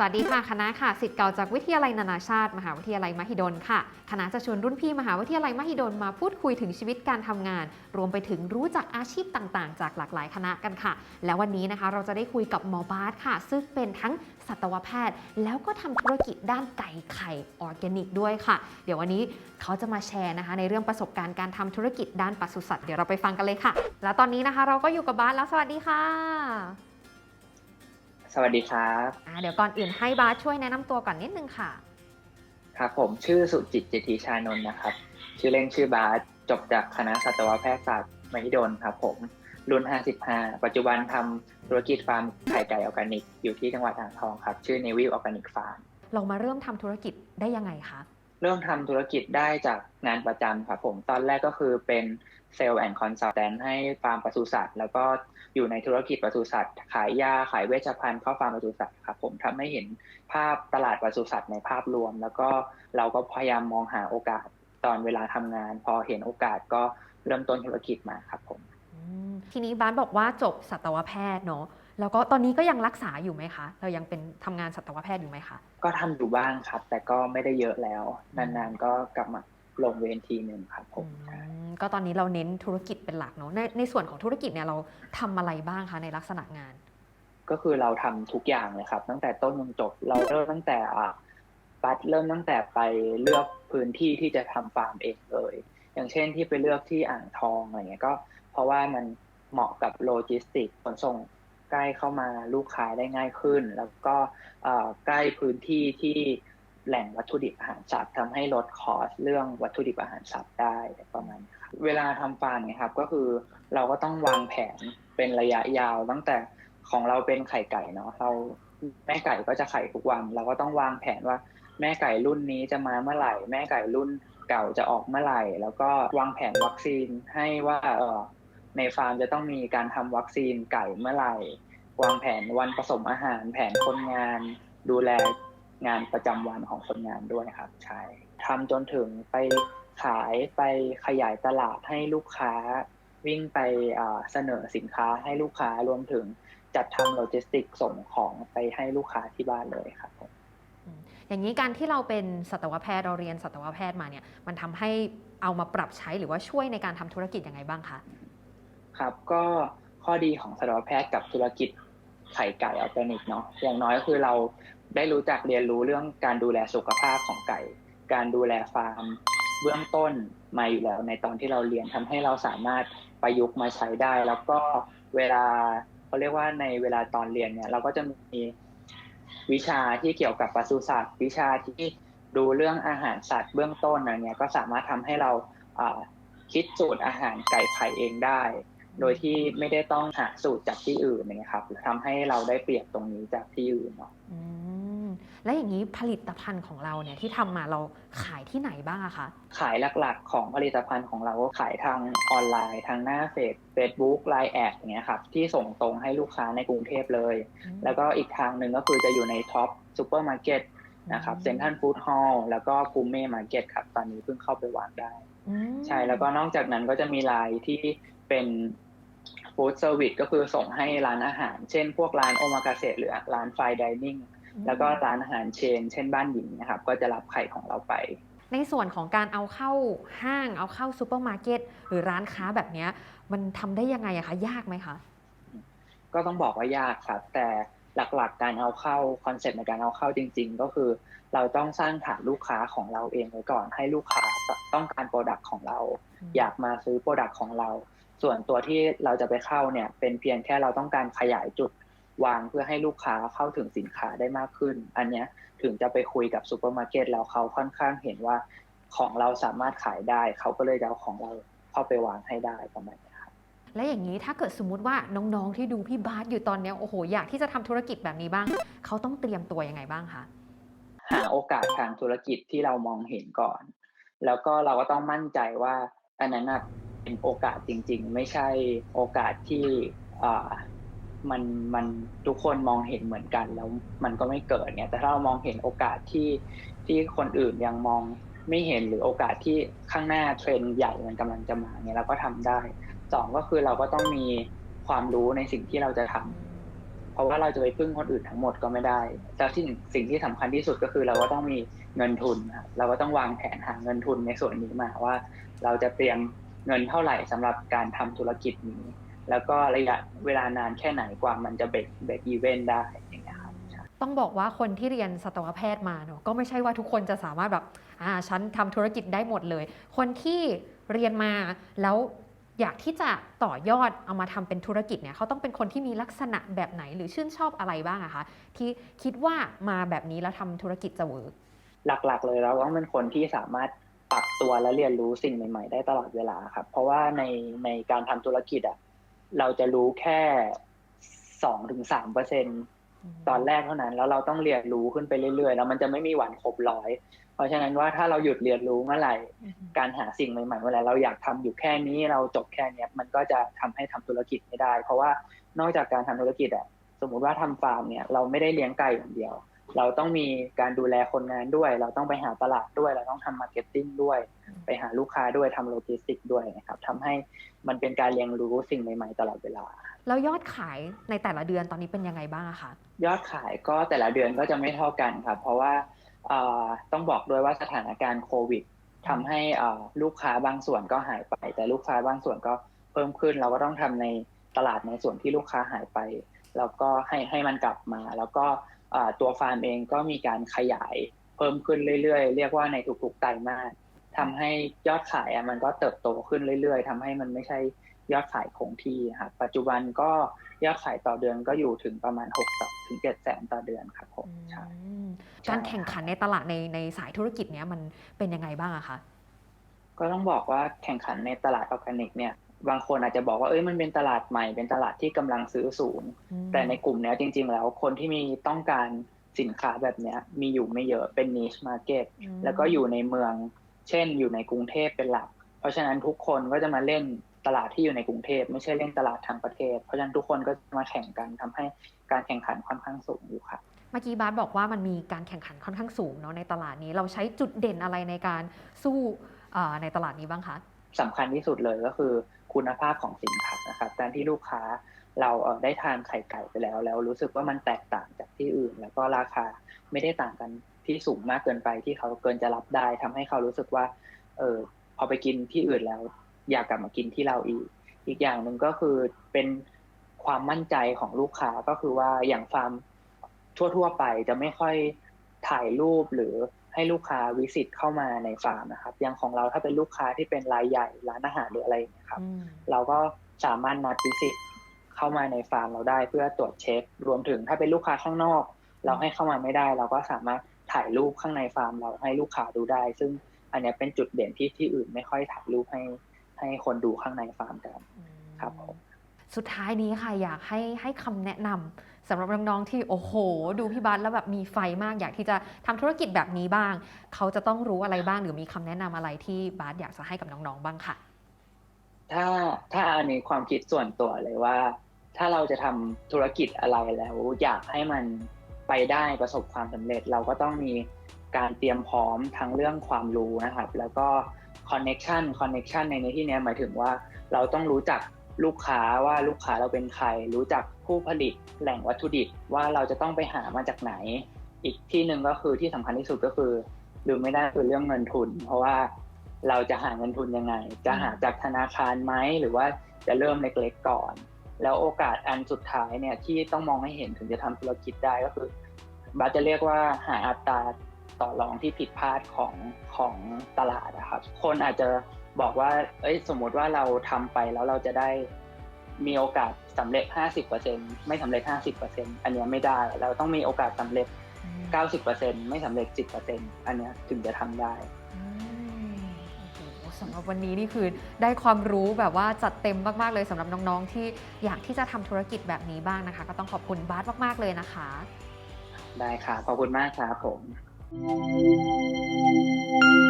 สวัสดีค่ะคณะค่ะสิทธิ์เก่าจากวิทยาลัยนานาชาติ มหาวิทยาลัยมหิดลค่ะคณะจะชวนรุ่นพี่มหาวิทยาลัยมหิดลมาพูดคุยถึงชีวิตการทำงาน รวมไปถึงรู้จักอาชีพต่างๆ จากหลากหลายคณะกันค่ะ แล้ววันนี้นะคะเราจะได้คุยกับหมอบาสค่ะ ซึ่งเป็นทั้งสัตวแพทย์ แล้วก็ทำธุรกิจด้านไก่ไข่ออร์แกนิกด้วยค่ะ เดี๋ยววันนี้เขาจะมาแชร์นะคะ ในเรื่องประสบการณ์การทำธุรกิจด้านปศุสัตว์เดี๋ยวเราไปฟังกันเลยค่ะ แล้วตอนนี้นะคะ เราก็อยู่กับบาสแล้วสวัสดีค่ะ สวัสดีครับอ่าเดี๋ยวก่อนอื่นให้บาสช่วยแนะนำตัวก่อนนิดนึงค่ะ ครับผมชื่อสุจิตเจติชานนท์นะครับ ชื่อเล่นชื่อบาสจบจากคณะสัตวแพทยศาสตร์มหิดลครับผมรุ่น 55 ปัจจุบันทำธุรกิจฟาร์มไข่ไก่ออร์แกนิก อยู่ที่จังหวัดอ่างทองครับ ชื่อ n e v i l Organic Farm เรามาเริ่มทำธุรกิจได้ยังไงคะ เริ่มทำธุรกิจได้จากงานประจำครับผม ตอนแรกก็คือเป็น เซลล์แอนด์คอนซัลแทนให้ฟาร์มปศุสัตว์แล้วก็อยู่ในธุรกิจปศุสัตว์ ขายยาขายเวชภัณฑ์เข้าฟาร์มปศุสัตว์ครับผมทำให้เห็นภาพตลาดปศุสัตว์ในภาพรวม แล้วก็เราก็พยายามมองหาโอกาสตอนเวลาทำงาน พอเห็นโอกาสก็เริ่มต้นธุรกิจมาครับผมอืมทีนี้บาสบอกว่าจบสัตวแพทย์เนาะแล้วก็ตอนนี้ก็ยังรักษาอยู่ไหมคะ เรายังเป็นทำงานสัตวแพทย์อยู่ไหมคะ ก็ทำอยู่บ้างครับ แต่ก็ไม่ได้เยอะแล้ว นานๆก็กลับมาลงเวรทีหนึ่งครับผมอืม ก็ตอนนี้เราเน้นธุรกิจเป็นหลักเนาะในในส่วนของธุรกิจเนี่ยเราทำอะไรบ้างคะในลักษณะงาน ก็คือเราทำทุกอย่างเลยครับ ตั้งแต่ต้นจนจบเราเริ่มตั้งแต่อ่าบัตเริ่มตั้งแต่ไปเลือกพื้นที่ที่จะทำฟาร์มเองเลย อย่างเช่นที่ไปเลือกที่อ่างทองอะไรเงี้ยก็ เพราะว่ามันเหมาะกับโลจิสติกขนส่งใกล้เข้ามาลูกค้าได้ง่ายขึ้น แล้วก็ใกล้พื้นที่ที่ แหล่งวัตถุดิบอาหารสัตว์ทำให้ลดคอสเรื่องวัตถุดิบอาหารสัตว์ได้ประมาณนี้ครับเวลาทำฟาร์มเนี่ยครับก็คือเราก็ต้องวางแผนเป็นระยะยาวตั้งแต่ของเราเป็นไข่ไก่เนาะเราแม่ไก่ก็จะไข่ทุกวัน เราก็ต้องวางแผนว่าแม่ไก่รุ่นนี้จะมาเมื่อไหร่ แม่ไก่รุ่นเก่าจะออกเมื่อไหร่ แล้วก็วางแผนวัคซีนให้ว่าเออในฟาร์มจะต้องมีการทำวัคซีนไก่เมื่อไหร่ วางแผนวันผสมอาหาร แผนคนงาน ดูแล งานประจำวันของคนงานด้วยครับ ใช่ทำจนถึงไปขายไปขยายตลาดให้ลูกค้า วิ่งไปอ่าเสนอสินค้าให้ลูกค้ารวมถึงจัดทำโลจิสติกส่งของไปให้ลูกค้าที่บ้านเลยครับผมอย่างนี้การที่เราเป็นสัตวแพทย์เราเรียนสัตวแพทย์มาเนี่ย มันทำให้เอามาปรับใช้หรือว่าช่วยในการทำธุรกิจยังไงบ้างคะครับก็ข้อดีของสัตวแพทย์กับธุรกิจ ไข่ไก่ออร์แกนิกเนาะอย่างน้อยก็คือเราได้รู้จักเรียนรู้เรื่องการดูแลสุขภาพของไก่ การดูแลฟาร์ม เบื้องต้นมาอยู่แล้วในตอนที่เราเรียนทำให้เราสามารถประยุกต์มาใช้ได้ แล้วก็เวลาเขาเรียกว่าในเวลาตอนเรียนเนี่ย เราก็จะมีวิชาที่เกี่ยวกับปศุสัตว์ วิชาที่ดูเรื่องอาหารสัตว์เบื้องต้นอะไรเงี้ยก็สามารถทำให้เราอ่าคิดสูตรอาหารไก่ไข่เองได้ โดยที่ไม่ได้ต้องหาสูตรจากที่อื่นนะครับทำให้เราได้เปรียบตรงนี้จากที่อื่นเนาะอืมแล้วอย่างนี้ผลิตภัณฑ์ของเราเนี่ยที่ทำมาเราขายที่ไหนบ้างอะคะ ขายหลักๆ ของผลิตภัณฑ์ของเราก็ขายทางออนไลน์ทางหน้าเฟซเฟซบุ๊กไลน์แอดอย่างเงี้ยครับที่ส่งตรงให้ลูกค้าในกรุงเทพเลย แล้วก็อีกทางหนึ่งก็คือจะอยู่ในท็อปซูเปอร์มาร์เก็ตนะครับเซ็นทรัลฟู้ดฮอลล์แล้วก็กูเม่มาร์เก็ตครับ ตอนนี้เพิ่งเข้าไปวางได้อืมใช่แล้วก็นอกจากนั้นก็จะมีไลน์ที่เป็น ฟู้ดเซอร์วิสก็คือส่งให้ร้านอาหาร เช่น พวกร้านโอมากาเสะหรือร้านไฟดิเนิ่งแล้วก็ร้านอาหารเชน เช่นบ้านหญิงนะครับ ก็จะรับไข่ของเราไป ในส่วนของการเอาเข้าห้าง เอาเข้าซูเปอร์มาร์เก็ตหรือร้านค้าแบบเนี้ยมันทำได้ยังไงอะคะยากไหมคะ ก็ต้องบอกว่ายากครับ แต่หลักๆการเอาเข้าคอนเซ็ปต์ในการเอาเข้าจริง ๆ ก็คือ เราต้องสร้างฐานลูกค้าของเราเองไว้ก่อนให้ลูกค้าต้องการโปรดักต์ของเราอืมอยากมาซื้อโปรดักต์ของเรา ส่วนตัวที่เราจะไปเข้าเนี่ย เป็นเพียงแค่เราต้องการขยายจุดวางเพื่อให้ลูกค้าเข้าถึงสินค้าได้มากขึ้น อันเนี้ยถึงจะไปคุยกับซูเปอร์มาร์เก็ตแล้วเขาค่อนข้างเห็นว่าของเราสามารถขายได้ เขาก็เลยจะเอาของเราเข้าไปวางให้ได้ประมาณนี้ครับและอย่างนี้ถ้าเกิดสมมุติว่าน้องๆที่ดูพี่บาสอยู่ตอนเนี้ยโอ้โหอยากที่จะทำธุรกิจแบบนี้บ้าง เขาต้องเตรียมตัวยังไงบ้างคะหาโอกาสทางธุรกิจที่เรามองเห็นก่อน แล้วก็เราก็ต้องมั่นใจว่าอันนั้นนะ เป็นโอกาสจริง ๆ ไม่ใช่โอกาสที่มันมันทุกคนมองเห็นเหมือนกันแล้วมันก็ไม่เกิดเนี่ย แต่ถ้าเรามองเห็นโอกาสที่ที่คนอื่นยังมองไม่เห็นหรือโอกาสที่ข้างหน้าเทรนด์ใหญ่มันกำลังจะมาเนี่ยเราก็ทำได้สองก็คือเราก็ต้องมีความรู้ในสิ่งที่เราจะทำราะว่าเราจะไปพึ่งคนอื่นทั้งหมดก็ไม่ได้แล้วสิ่สิ่งที่สำคัญที่สุดก็คือเราก็ต้องมีเงินทุนครับเราก็ต้องวางแผนหาเงินทุนในส่วนนี้มาว่า เราจะเตรียม เงินเท่าไหร่สำหรับการทำธุรกิจนี้ แล้วก็ระยะเวลานานแค่ไหนกว่ามันจะเบรกเบรกอีเวนได้อย่างเงี้ยครับใช่ต้องบอกว่าคนที่เรียนสัตวแพทย์มาเนอะก็ไม่ใช่ว่าทุกคนจะสามารถแบบอ่าฉันทำธุรกิจได้หมดเลย คนที่เรียนมาแล้วอยากที่จะต่อยอดเอามาทำเป็นธุรกิจเนี่ยเขาต้องเป็นคนที่มีลักษณะแบบไหนหรือชื่นชอบอะไรบ้างอะคะที่คิดว่ามาแบบนี้แล้วทำธุรกิจจะเวิร์กหลักๆ เลยเราต้องเป็นคนที่สามารถ ปรับตัวและเรียนรู้สิ่งใหม่ ๆ ได้ตลอดเวลาครับ เพราะว่าในในการทำธุรกิจอะเราจะรู้แค่สองถึงสามเปอร์เซ็นตอนแรกเท่านั้น แล้วเราต้องเรียนรู้ขึ้นไปเรื่อยๆ แล้วมันจะไม่มีวันครบร้อย เพราะฉะนั้นว่าถ้าเราหยุดเรียนรู้เมื่อไหร่ การหาสิ่งใหม่ๆเมื่อไหร่เราอยากทำอยู่แค่นี้เราจบแค่เนี้ยมันก็จะทำให้ทำธุรกิจไม่ได้ เพราะว่านอกจากการทำธุรกิจอะสมมุติว่าทำฟาร์มเนี่ยเราไม่ได้เลี้ยงไก่อย่างเดียว เราต้องมีการดูแลคนงานด้วย เราต้องไปหาตลาดด้วย เราต้องทำมาร์เก็ตติ้งด้วย ไปหาลูกค้าด้วยทำโลจิสติกด้วยนะครับทำให้มันเป็นการเรียนรู้สิ่งใหม่ๆตลอดเวลา แล้วยอดขายในแต่ละเดือนตอนนี้เป็นยังไงบ้างอะคะยอดขายก็แต่ละเดือนก็จะไม่เท่ากันครับ เพราะว่าเอ่อต้องบอกด้วยว่าสถานการณ์โควิดทำให้เอ่อลูกค้าบางส่วนก็หายไป แต่ลูกค้าบางส่วนก็เพิ่มขึ้น เราก็ต้องทำในตลาดในส่วนที่ลูกค้าหายไป แล้วก็ให้ให้มันกลับมาแล้วก็เอ่อ ตัวฟาร์มเองก็มีการขยายเพิ่มขึ้นเรื่อยๆ เรียกว่าในทุกๆไตรมาสทำให้ยอดขายอะมันก็เติบโตขึ้นเรื่อยๆทำให้มันไม่ใช่ยอดขายคงที่ครับปัจจุบันก็ยอดขายต่อเดือนก็อยู่ถึงประมาณ6ถึง7แสนต่อเดือนครับผมใช่อืมการแข่งขันในตลาดในในสายธุรกิจเนี้ยมันเป็นยังไงบ้างอะคะก็ต้องบอกว่าแข่งขันในตลาดออร์แกนิกเนี่ย บางคนอาจจะบอกว่าเอ้ยมันเป็นตลาดใหม่เป็นตลาดที่กำลังซื้อสูง แต่ในกลุ่มเนี้ยจริง ๆ แล้วคนที่มีต้องการสินค้าแบบเนี้ยมีอยู่ไม่เยอะเป็น niche market อืมแล้วก็อยู่ในเมือง เช่นอยู่ในกรุงเทพเป็นหลัก เพราะฉะนั้นทุกคนก็จะมาเล่นตลาดที่อยู่ในกรุงเทพไม่ใช่เล่นตลาดทางประเทศ เพราะฉะนั้นทุกคนก็จะมาแข่งกันทำให้การแข่งขันค่อนข้างสูงอยู่ครับเมื่อกี้บาสบอกว่ามันมีการแข่งขันค่อนข้างสูงเนาะในตลาดนี้เราใช้จุดเด่นอะไรในการสู้เอ่อในตลาดนี้บ้างคะ สำคัญที่สุดเลยก็คือคุณภาพของสินค้านะครับการที่ลูกค้าเราเได้ทานไข่ไก่ไปแล้ว แล้วรู้สึกว่ามันแตกต่างจากที่อื่น แล้วก็ราคาไม่ได้ต่างกันที่สูงมากเกินไปที่เขาเกินจะรับได้ทำให้เขารู้สึกว่า เออพอไปกินที่อื่นแล้ว อยากกลับมากินที่เราอีก อีกอย่างหนึ่งก็คือเป็นความมั่นใจของลูกค้าก็คือว่าอย่างฟาร์มทั่ว ๆ ไปจะไม่ค่อยถ่ายรูปหรือ ให้ลูกค้าวิสิตเข้ามาในฟาร์มนะครับ อย่างของเราถ้าเป็นลูกค้าที่เป็นรายใหญ่ร้านอาหารหรืออะไรอย่างเงี้ยครับอืมเราก็สามารถนัดวิสิตเข้ามาในฟาร์มเราได้เพื่อตรวจเช็ค รวมถึงถ้าเป็นลูกค้าข้างนอก เราให้เข้ามาไม่ได้ เราก็สามารถถ่ายรูปข้างในฟาร์ม เราให้ลูกค้าดูได้ ซึ่งอันเนี้ยเป็นจุดเด่นที่ที่อื่นไม่ค่อยถ่ายรูปให้ให้คนดูข้างในฟาร์มกันครับผมสุดท้ายนี้ค่ะอยากให้ให้คำแนะนำ สำหรับน้องๆที่โอ้โห ดูพี่บัสแล้วแบบมีไฟมากอยากที่จะทำธุรกิจแบบนี้บ้าง เขาจะต้องรู้อะไรบ้างหรือมีคำแนะนำอะไรที่บาสอยากจะให้กับน้องๆบ้างค่ะ ถ้าถ้าอันนี้ความคิดส่วนตัวเลยว่า ถ้าเราจะทำธุรกิจอะไรแล้ว อยากให้มันไปได้ประสบความสำเร็จ เราก็ต้องมีการเตรียมพร้อมทั้งเรื่องความรู้นะครับ แล้วก็คอนเน็ชันคอนเน็ชันในที่นี้หมายถึงว่าเราต้องรู้จัก ลูกค้าว่าลูกค้าเราเป็นใคร รู้จักผู้ผลิตแหล่งวัตถุดิบว่าเราจะต้องไปหามาจากไหน อีกที่หนึ่งก็คือที่สำคัญที่สุดก็คือลืมไม่ได้คือเรื่องเงินทุน เพราะว่าเราจะหาเงินทุนยังไง จะหาจากธนาคารไหมหรือว่าจะเริ่มเล็กๆก่อน แล้วโอกาสอันสุดท้ายเนี่ยที่ต้องมองให้เห็นถึงจะทำธุรกิจได้ก็คือบาจะเรียกว่าหาอัตราต่อรองที่ผิดพลาดของของตลาดนะครับ คนอาจจะ บอกว่า เอ้ย สมมติว่าเราทำไปแล้วเราจะได้มีโอกาสสำเร็จ 50%ไม่สำเร็จ 50%อันเนี้ยไม่ได้ เราต้องมีโอกาสสำเร็จ 90%ไม่สำเร็จ 10%อันเนี้ยถึงจะทำได้อืมโอ้โหสำหรับวันนี้นี่คือได้ความรู้แบบว่าจัดเต็มมาก ๆ เลยสำหรับน้องๆ ที่อยากที่จะทำธุรกิจแบบนี้บ้างนะคะ ก็ต้องขอบคุณบาสมาก ๆ เลยนะคะ ได้ค่ะ ขอบคุณมากครับผม Thank you.